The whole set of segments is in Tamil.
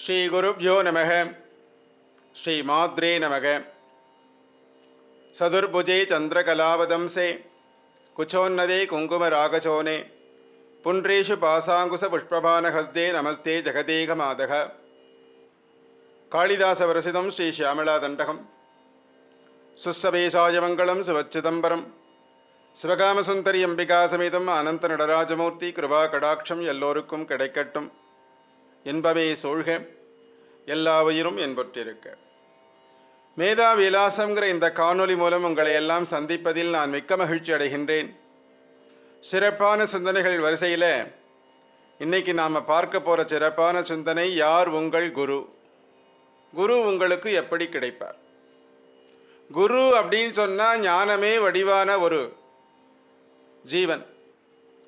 ஸ்ரீ குருப்யோ நமக. ஸ்ரீ மாத்ரே நமக. சதுர்புஜே சந்திரகலாவதம்சே. குச்சோன்னதே குங்குமராகச்சோனே புன்றேஷு பாசாங்குச புஷ்பபானஹஸ்தே நமஸ்தே ஜெகதேக மாதக காளிதாச காளிதாசவரசிதம் ஸ்ரீ ஷியாமளாதண்டகம் தண்டகம் மங்களம் சிவச்சிதம்பரம். சிவகாமசுந்தரி அம்பிகா சமேதம் அனந்த நடராஜமூர்த்தி கிருபா கடாட்சம் எல்லோருக்கும் கிடைக்கட்டும். என்பவே சூழ்க எல்லா உயிரும் என்பற்றிருக்க. மேதா விலாசங்கிற இந்த காணொளி மூலம் உங்களை எல்லாம் சந்திப்பதில் நான் மிக்க மகிழ்ச்சி அடைகின்றேன். சிறப்பான சிந்தனைகள் வரிசையில் இன்றைக்கி நாம் பார்க்க போகிற சிறப்பான சிந்தனை யார் உங்கள் குரு? குரு உங்களுக்கு எப்படி கிடைப்பார்? குரு அப்படின்னு சொன்னால் ஞானமே வடிவான ஒரு ஜீவன்.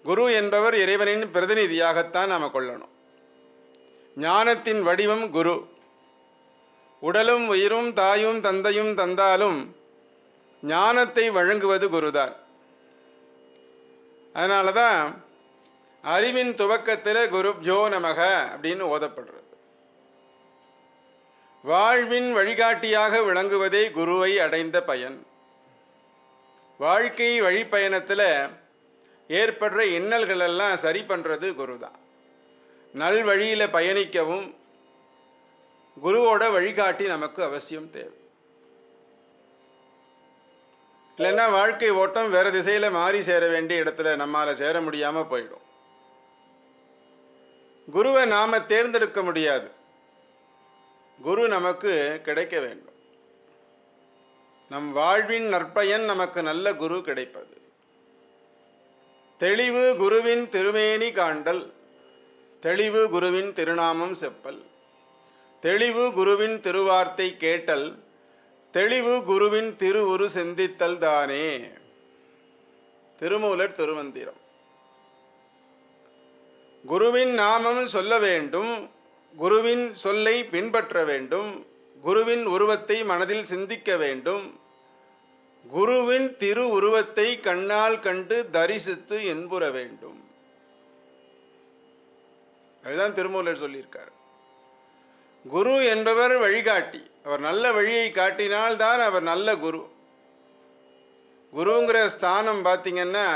குரு என்பவர் இறைவனின் பிரதிநிதியாகத்தான் நாம் கொள்ளணும். ஞானத்தின் வடிவம் குரு. உடலும் உயிரும் தாயும் தந்தையும் தந்தாலும் ஞானத்தை வழங்குவது குருதான். அதனால தான் அறிவின் துவக்கத்தில் குருப்ஜோ நமக அப்படின்னு ஓதப்படுறது. வாழ்வின் வழிகாட்டியாக விளங்குவதே குருவை அடைந்த பயன். வாழ்க்கை வழிப்பயணத்தில் ஏற்படுற இன்னல்களெல்லாம் சரி பண்ணுறது குரு தான் நல் வழியில் பயணிக்கவும் குருவோட வழிகாட்டி நமக்கு அவசியம் தேவை. இல்லைன்னா வாழ்க்கை ஓட்டம் வேறு திசையில் மாறி சேர வேண்டிய இடத்துல நம்மால் சேர முடியாமல் போயிடும். குருவை நாம் தேர்ந்தெடுக்க முடியாது. குரு நமக்கு கிடைக்க வேண்டும். நம் வாழ்வின் நற்பயன் நமக்கு நல்ல குரு கிடைப்பது. தெளிவு குருவின் திருமேனி காண்டல். தெளிவு குருவின் திருநாமம் செப்பல். தெளிவு குருவின் திருவார்த்தை கேட்டல் தெளிவு குருவின் திருவுரு சிந்தித்தல் தானே. திருமூலர் திருமந்திரம். குருவின் நாமம் சொல்ல வேண்டும் குருவின் சொல்லை பின்பற்ற வேண்டும் குருவின் உருவத்தை மனதில் சிந்திக்க வேண்டும் குருவின் திரு உருவத்தை கண்ணால் கண்டு தரிசித்து என்புற வேண்டும். அதுதான் திருமூலர் சொல்லியிருக்கார். குரு என்பவர் வழிகாட்டி. அவர் நல்ல வழியை காட்டினால் தான் அவர் நல்ல குரு. குருங்கிற ஸ்தானம் பார்த்தீங்கன்னா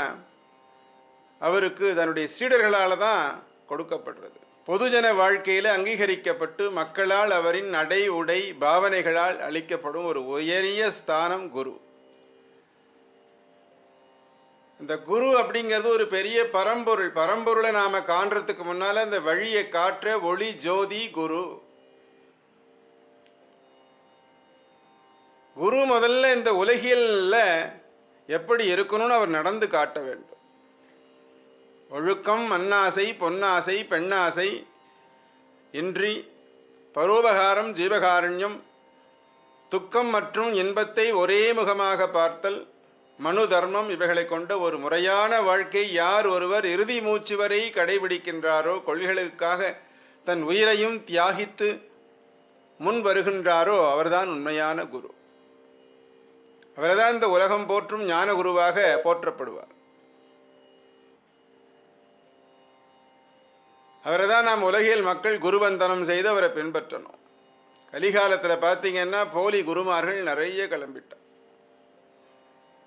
அவருக்கு தன்னுடைய சீடர்களால் தான் கொடுக்கப்படுறது. பொதுஜன வாழ்க்கையில் அங்கீகரிக்கப்பட்டு மக்களால் அவரின் நடை உடை பாவனைகளால் அளிக்கப்படும் ஒரு உயரிய ஸ்தானம் குரு. இந்த குரு அப்படிங்கிறது ஒரு பெரிய பரம்பொருள். பரம்பொருளை நாம் காண்றதுக்கு முன்னால் அந்த வழியை காற்ற ஒளி ஜோதி குரு. குரு முதல்ல இந்த உலகியலில் எப்படி இருக்கணும்னு அவர் நடந்து காட்ட வேண்டும். ஒழுக்கம் மண்ணாசை பொன்னாசை பெண்ணாசை இன்றி பரோபகாரம் ஜீவகாரண்யம் துக்கம் மற்றும் இன்பத்தை ஒரே முகமாக பார்த்தல் மனு தர்மம் இவைகளை கொண்ட ஒரு முறையான வாழ்க்கை யார் ஒருவர் இறுதி மூச்சு வரை கடைபிடிக்கின்றாரோ கொள்கைகளுக்காக தன் உயிரையும் தியாகித்து முன் வருகின்றாரோ அவர்தான் உண்மையான குரு. அவர்தான் இந்த உலகம் போற்றும் ஞான குருவாக போற்றப்படுவார். அவரை தான் நாம் உலகில் மக்கள் குருவந்தனம் செய்து அவரை பின்பற்றணும். கலிகாலத்தில் பார்த்தீங்கன்னா போலி குருமார்கள் நிறைய கிளம்பிட்டார்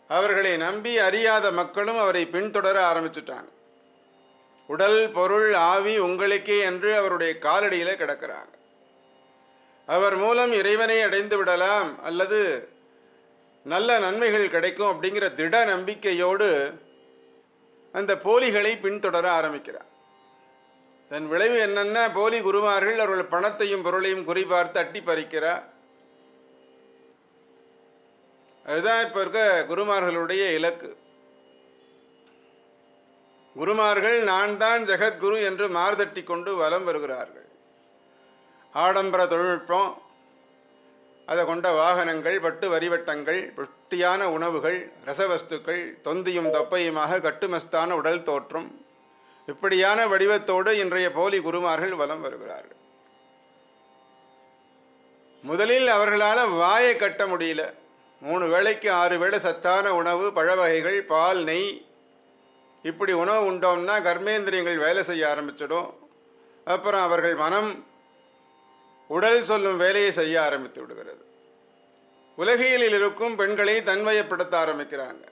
அவர்களை நம்பி அறியாத மக்களும் அவரை பின்தொடர ஆரம்பிச்சுட்டாங்க. உடல் பொருள் ஆவி உங்களுக்கே என்று அவருடைய காலடியில் கிடக்கிறாங்க. அவர் மூலம் இறைவனை அடைந்து விடலாம் அல்லது நல்ல நன்மைகள் கிடைக்கும் அப்படிங்கிற திட நம்பிக்கையோடு அந்த போலிகளை பின்தொடர ஆரம்பிக்கிறார். தன் விளைவு என்னென்ன போலி குருமார்கள் அவர்கள் பணத்தையும் பொருளையும் குறிபார்த்து அட்டி பறிக்கிறார் அதுதான் இப்போ இருக்க குருமார்களுடைய இலக்கு. குருமார்கள் நான் தான் ஜெகத்குரு என்று மார்தட்டி கொண்டு வலம் வருகிறார்கள். ஆடம்பர தொழில்நுட்பம் அதை கொண்ட வாகனங்கள் பட்டு வரிவட்டங்கள் புஷ்டியான உணவுகள் ரசவஸ்துக்கள் தொந்தியும் தொப்பையுமாக கட்டுமஸ்தான உடல் தோற்றம் இப்படியான வடிவத்தோடு இன்றைய போலி குருமார்கள் வலம் வருகிறார்கள். முதலில் அவர்களால் வாயை கட்ட முடியல. மூணு வேளைக்கு ஆறு வேளை சத்தான உணவு பழ வகைகள் பால் நெய். இப்படி உணவு உண்டோம்னா கர்மேந்திரியங்கள் வேலை செய்ய ஆரம்பிச்சிடும். அப்புறம் அவர்கள் மனம் உடல் சொல்லும் வேலையை செய்ய ஆரம்பித்து விடுகிறது. உலகியலில் இருக்கும் பெண்களை தன்வயப்படுத்த ஆரம்பிக்கிறாங்க.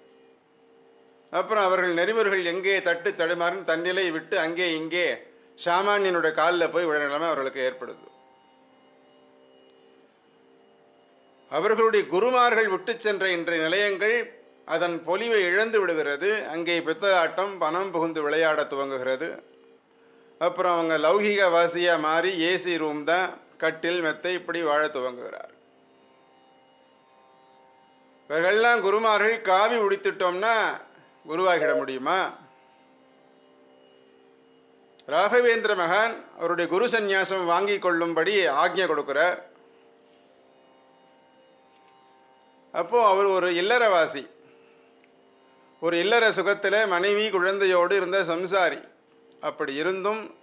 அப்புறம் அவர்கள் நெறிமுறைகள் எங்கே தட்டு தடுமாறுன்னு தன்னிலை விட்டு அங்கே இங்கே சாமானியனுடைய காலில் போய் விழ நிலைமை அவர்களுக்கு ஏற்படுது. அவர்களுடைய குருமார்கள் விட்டு சென்ற இன்றைய நிலையங்கள் அதன் பொலிவை இழந்து விடுகிறது. அங்கே பித்தலாட்டம் பணம் புகுந்து விளையாட துவங்குகிறது. அப்புறம் அவங்க லௌகீக வாசியாக மாறி ஏசி ரூம் தான் கட்டில் மெத்தை இப்படி வாழ துவங்குகிறார். இவர்கள்லாம் குருமார்கள் காவி உடித்துட்டோம்னா குருவாகிட முடியுமா? ராகவேந்திர மகான் அவருடைய குரு சந்நியாசம் வாங்கி கொள்ளும்படி ஆக்ஞை கொடுக்கிறார். அப்போ அவர் ஒரு இல்லறவாசி. ஒரு இல்லற சுகத்தில் மனைவி குழந்தையோடு இருந்த சம்சாரி. அப்படி இருந்தும்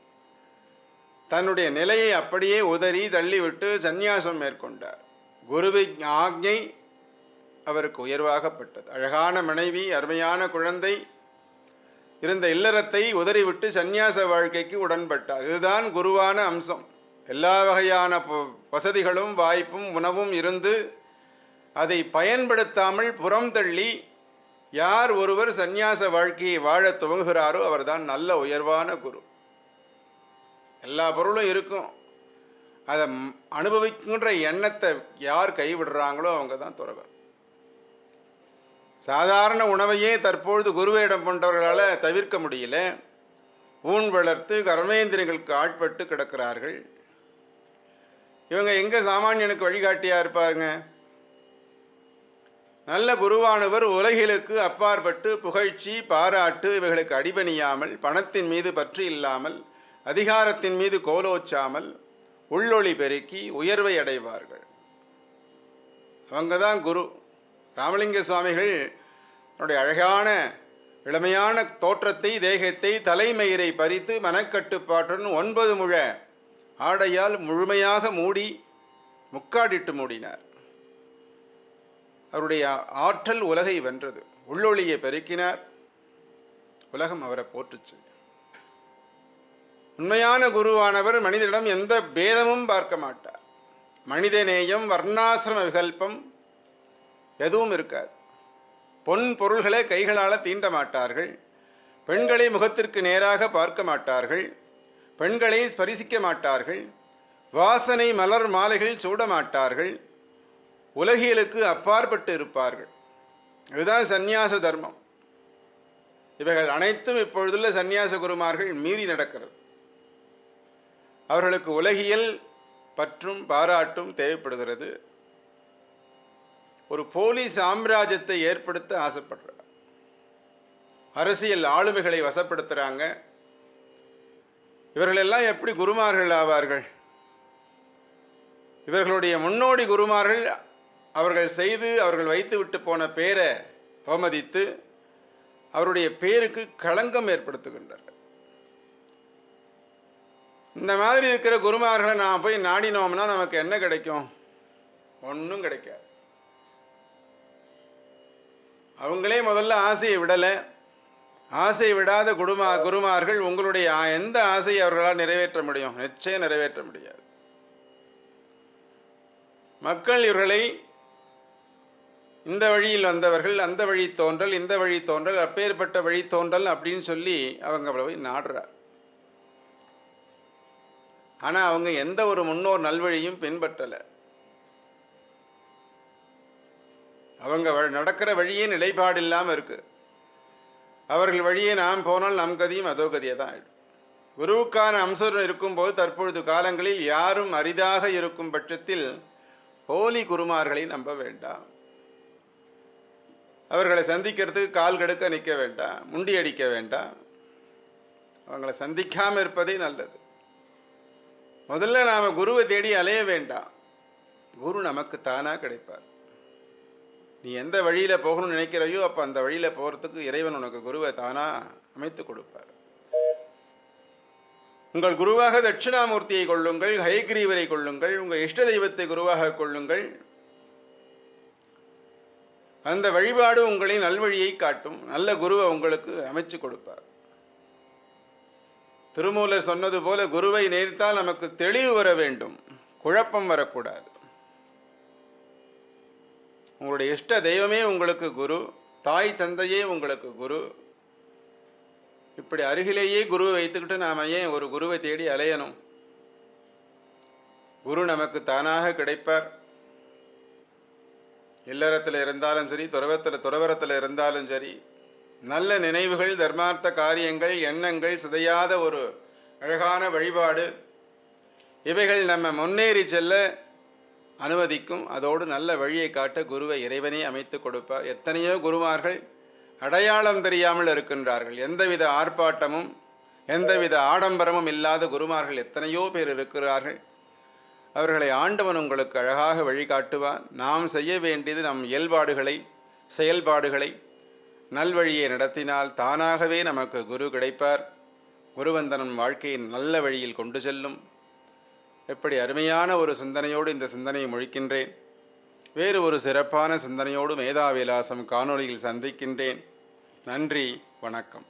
தன்னுடைய நிலையை அப்படியே உதறி தள்ளிவிட்டு சந்நியாசம் மேற்கொண்டார். குருவி ஆக்ஞை அவருக்கு உயர்வாகப்பட்டது. அழகான மனைவி அருமையான குழந்தை இருந்த இல்லறத்தை உதறிவிட்டு சந்நியாச வாழ்க்கைக்கு உடன்பட்டார். இதுதான் குருவான அம்சம். எல்லா வகையான வசதிகளும் வாய்ப்பும் உணவும் இருந்து அதை பயன்படுத்தாமல் புறம் தள்ளி யார் ஒருவர் சந்நியாச வாழ்க்கையை வாழத் துவங்குகிறாரோ அவர்தான் நல்ல உயர்வான குரு. எல்லா பொருளும் இருக்கும். அதை அனுபவிக்கின்ற எண்ணத்தை யார் கைவிடுறாங்களோ அவங்க தான் துறவர். சாதாரண உணவையே தற்பொழுது குருவேடம் போன்றவர்களால் தவிர்க்க முடியல. ஊன் வளர்த்து கர்மேந்திரங்களுக்கு ஆட்பட்டு கிடக்கிறார்கள். இவங்க எங்கே சாமானியனுக்கு வழிகாட்டியாக இருப்பாருங்க? நல்ல குருவானவர் உலகிலுக்கு அப்பாற்பட்டு புகழ்ச்சி பாராட்டு இவைகளுக்கு அடிபணியாமல் பணத்தின் மீது பற்று இல்லாமல் அதிகாரத்தின் மீது கோலோச்சாமல் உள்ளொளி பெருக்கி உயர்வை அடைவார்கள். அவங்க தான் குரு. ராமலிங்க சுவாமிகள் தன்னுடைய அழகான இளமையான தோற்றத்தை தேகத்தை தலைமயிரை பறித்து மனக்கட்டுப்பாட்டுடன் ஒன்பது முழ ஆடையால் முழுமையாக மூடி முக்காடிட்டு மூடினார். அவருடைய ஆற்றல் உலகை வென்றது. உள்ளொளியை பெருக்கினார். உலகம் அவரை போற்றுச்சு. உண்மையான குருவானவர் மனிதனிடம் எந்த பேதமும் பார்க்க மாட்டார். மனிதநேயம் வர்ணாசிரம விகல்பம் எதுவும் இருக்காது. பொன் பொருள்களை கைகளால் தீண்ட மாட்டார்கள். பெண்களை முகத்திற்கு நேராக பார்க்க மாட்டார்கள். பெண்களை ஸ்பரிசிக்க மாட்டார்கள். வாசனை மலர் மாலைகள் சூட மாட்டார்கள். உலகியலுக்கு அப்பாற்பட்டு இருப்பார்கள் இதுதான் சந்நியாச தர்மம். இவைகள் அனைத்தும் இப்பொழுதுள்ள சந்நியாச குருமார்கள் மீறி நடக்கிறது. அவர்களுக்கு உலகியல் பற்றும் பாராட்டும் தேவைப்படுகிறது. ஒரு போலி சாம்ராஜ்யத்தை ஏற்படுத்த ஆசைப்படுறார் அரசியல் ஆளுமைகளை வசப்படுத்துகிறாங்க இவர்களெல்லாம் எப்படி குருமார்கள் ஆவார்கள்? இவர்களுடைய முன்னோடி குருமார்கள் அவர்கள் செய்து அவர்கள் வைத்து விட்டு போன பேரை அவமதித்து அவருடைய பேருக்கு களங்கம் ஏற்படுத்துகின்றார்கள். இந்த மாதிரி இருக்கிற குருமார்களை நான் போய் நாடினோம்னா நமக்கு என்ன கிடைக்கும்? ஒன்றும் கிடைக்காது. அவங்களே முதல்ல ஆசையை விடலை. ஆசை விடாத குருமா குருமார்கள் உங்களுடைய எந்த ஆசையை அவர்களால் நிறைவேற்ற முடியும்? நிச்சயம் நிறைவேற்ற முடியாது. மக்கள் இவர்களை இந்த வழியில் வந்தவர்கள் அந்த வழி தோன்றல் இந்த வழி தோன்றல் அப்பேற்பட்ட வழி தோன்றல் அப்படின்னு சொல்லி அவங்க அவளை போய் நாடுறார். ஆனால் அவங்க எந்த ஒரு முன்னோர் நல்வழியும் பின்பற்றலை. அவங்க வ- நடக்கிற வழியே நிலைப்பாடு இல்லாமல் இருக்கு. அவர்கள் வழியே நாம் போனால் நம் கதியும் அதோ கதியை தான் ஆயிடும். குருவுக்கான அம்சம் இருக்கும்போது தற்பொழுது காலங்களில் யாரும் அரிதாக இருக்கும் பட்சத்தில் போலி குருமார்களை நம்ப வேண்டாம். அவர்களை சந்திக்கிறதுக்கு கால் கெடுக்க நிற்க வேண்டாம் முண்டி அடிக்க வேண்டாம். அவங்களை சந்திக்காமல் இருப்பதே நல்லது. முதல்ல நாம் குருவை தேடி அலைய வேண்டாம். குரு நமக்கு தானாக கிடைப்பார். நீ எந்த வழியில் போகணும்னு நினைக்கிறையோ அப்போ அந்த வழியில் போகிறதுக்கு இறைவன் உனக்கு குருவை தானாக அமைத்து கொடுப்பார். உங்கள் குருவாக தட்சிணாமூர்த்தியை கொள்ளுங்கள் ஹயக்ரீவரை கொள்ளுங்கள் உங்கள் இஷ்ட தெய்வத்தை குருவாக கொள்ளுங்கள். அந்த வழிபாடு உங்களின் நல்வழியை காட்டும். நல்ல குருவை உங்களுக்கு அமைச்சு கொடுப்பார். திருமூலர் சொன்னது போல குருவை நேர்த்தால் நமக்கு தெளிவு வர வேண்டும். குழப்பம் வரக்கூடாது. உங்களுடைய இஷ்ட தெய்வமே உங்களுக்கு குரு. தாய் தந்தையே உங்களுக்கு குரு. இப்படி அருகிலேயே குருவை வைத்துக்கிட்டு நாம் ஏன் ஒரு குருவை தேடி அலையணும்? குரு நமக்கு தானாக கிடைப்பார். இல்லறத்தில் இருந்தாலும் சரி துறவத்தில் துறவரத்தில் இருந்தாலும் சரி நல்ல நினைவுகள் தர்மார்த்த காரியங்கள் எண்ணங்கள் சிதையாத ஒரு அழகான வழிபாடு இவைகள் நம்ம முன்னேறி செல்ல அனுமதிக்கும். அதோடு நல்ல வழியை காட்ட குருவை இறைவனே அமைத்து கொடுப்பார். எத்தனையோ குருமார்கள் அடையாளம் தெரியாமல் இருக்கின்றார்கள். எந்தவித ஆர்ப்பாட்டமும் எந்தவித ஆடம்பரமும் இல்லாத குருமார்கள் எத்தனையோ பேர் இருக்கிறார்கள். அவர்களை ஆண்டவன் உங்களுக்கு அழகாக வழிகாட்டுவான் நாம் செய்ய வேண்டியது நம் இயல்பாடுகளை செயல்பாடுகளை நல்வழியை நடத்தினால் தானாகவே நமக்கு குரு கிடைப்பார். குருவந்தனம் வாழ்க்கையின் நல்ல வழியில் கொண்டு செல்லும். எப்படி அருமையான ஒரு சிந்தனையோடு இந்த சிந்தனையை முழிக்கின்றேன். வேறு ஒரு சிறப்பான சிந்தனையோடு மேதாவிலாசம் காணொளியில் சந்திக்கின்றேன். நன்றி வணக்கம்.